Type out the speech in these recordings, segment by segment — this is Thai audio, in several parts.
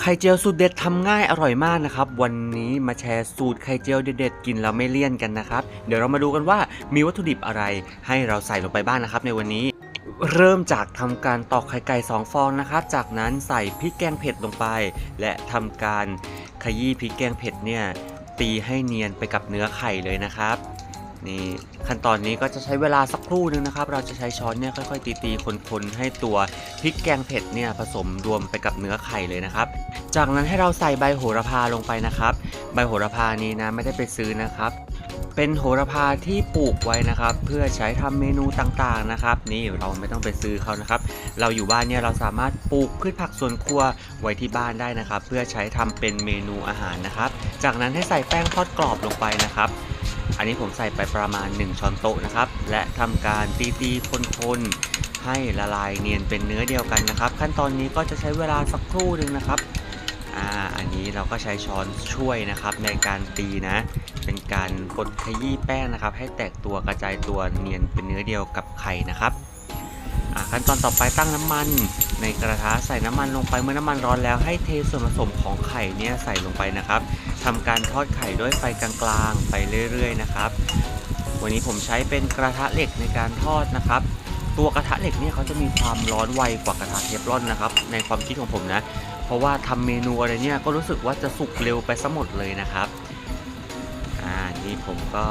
ไข่เจียวสูตรเด็ดทำง่ายอร่อยมากนะครับ วันนี้มาแชร์สูตรไข่เจียวเด็ดๆกินแล้วไม่เลี่ยนกันนะครับ เดี๋ยวเรามาดูกันว่ามีวัตถุดิบอะไรให้เราใส่ลงไปบ้างนะครับในวันนี้ เริ่มจากทำการตอกไข่ไก่2ฟองนะครับ จากนั้นใส่พริกแกงเผ็ดลงไป และทำการขยี้พริกแกงเผ็ดเนี่ยตีให้เนียนไปกับเนื้อไข่เลยนะครับ นี่ขั้นตอนนี้ก็จะใช้เวลาสักครู่หนึงนะครับ เราจะใช้ช้อนเนี่ยค่อยๆตีๆคนๆให้ตัวพริกแกงเผ็ดเนี่ยผสมรวมไปกับเนื้อไข่เลยนะครับ จากนั้นให้เราใส่ใบโหระพาลงไปนะครับ ใบโหระพานี้นะไม่ได้ไปซื้อนะครับ เป็นโหระพาที่ปลูกไว้นะครับ เพื่อใช้ทำเมนูต่างๆนะครับ นี่เราไม่ต้องไปซื้อเขานะครับ เราอยู่บ้านเนี่ยเราสามารถปลูกพืชผักสวนครัวไว้ที่บ้านได้นะครับ เพื่อใช้ทำเป็นเมนูอาหารนะครับ จากนั้นให้ใส่แป้งทอดกรอบลงไปนะครับ อันนี้ผมใส่ไปประมาณ 1 ช้อนโต๊ะนะครับ และทำการตีๆคนๆให้ละลายเนียนเป็นเนื้อเดียวกันนะครับ ขั้นตอนนี้ก็จะใช้เวลาสักครู่หนึ่งนะครับอ่าอันนี้เราก็ใช้ช้อนช่วยนะครับในการตีนะ เป็นการกดขยี้แป้งนะครับ ให้แตกตัวกระจายตัวเนียนเป็นเนื้อเดียวกับไข่นะครับ ขั้นตอนต่อไปตั้งน้ำมัน ในกระทะใส่น้ำมันลงไปเมื่อน้ำมันร้อนแล้วให้เทส่วนผสมของไข่เนี่ยใส่ลงไปนะครับทำการทอดไข่ด้วยไฟกลางๆ ไปเรื่อยๆนะครับ วันนี้ผมใช้เป็นกระทะเหล็กในการทอดนะครับ ตัวกระทะเหล็กเนี่ยเขาจะมีความร้อนไวกว่ากระทะเทฟลอนนะครับ ในความคิดของผมนะ เพราะว่าทำเมนูอะไรเนี่ยก็รู้สึกว่าจะสุกเร็วไปซะหมดเลยนะครับ อ่านี่ผมก็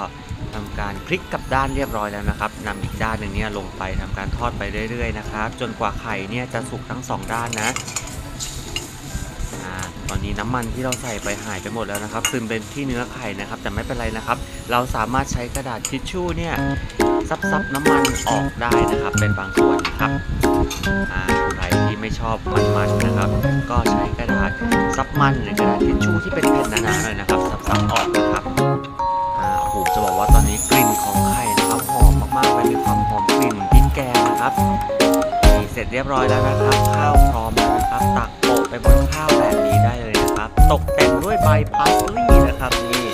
ทำการพลิกกลับด้านเรียบร้อยแล้วนะครับนำอีกด้านหนึ่งเนี่ยลงไปทำการทอดไปเรื่อยๆนะครับจนกว่าไข่เนี่ยจะสุกทั้งสองด้านนะตอนนี้น้ำมันที่เราใส่ไปหายไปหมดแล้วนะครับซึมเป็นที่เนื้อไข่นะครับแต่ไม่เป็นไรนะครับ เราสามารถใช้กระดาษทิชชู่เนี่ยซับๆน้ำมันออกได้นะครับ เป็นบางส่วนนะครับใครที่ไม่ชอบมันๆนะครับ ก็ใช้กระดาษซับมันหรือกระดาษทิชชู่ที่เป็นแผ่นหนาๆหน่อยนะครับซับๆออกนะครับ สร็จเรียบร้อยแล้วนะครับ ข้าวพร้อมแล้วนะครับ ตักโปะไปบนข้าวแบบนี้ได้เลยนะครับ ตกแต่งด้วยใบพาสลี่นะครับนี่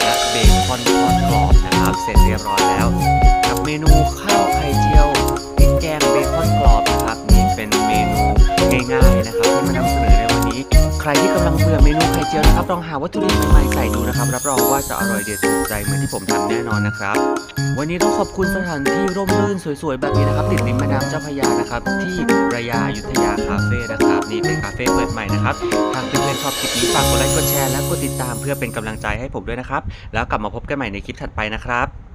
และเบคอนทอดกรอบนะครับ เสร็จเรียบร้อยแล้ว กับเมนูข้าวไข่เจียว ใครที่กำลังเบื่อเมนูไข่เจียวนะครับลองหาวัตถุดิบใหม่ๆใส่ดูนะครับ รับรองว่าจะอร่อยเด็ดถูกใจเหมือนที่ผมทำแน่นอนนะครับ วันนี้ต้องขอบคุณสถานที่ร่มรื่นสวยๆ แบบนี้นะครับติดริมแม่น้ำเจ้าพระยานะครับ ที่ระยาอยุธยาคาเฟ่นะครับ นี่เป็นคาเฟ่เปิดใหม่นะครับหากเพื่อนๆชอบคลิปนี้ฝากกดไลค์กดแชร์และกดติดตามเพื่อเป็นกำลังใจให้ผมด้วยนะครับ แล้วกลับมาพบกันใหม่ในคลิปถัดไปนะครับ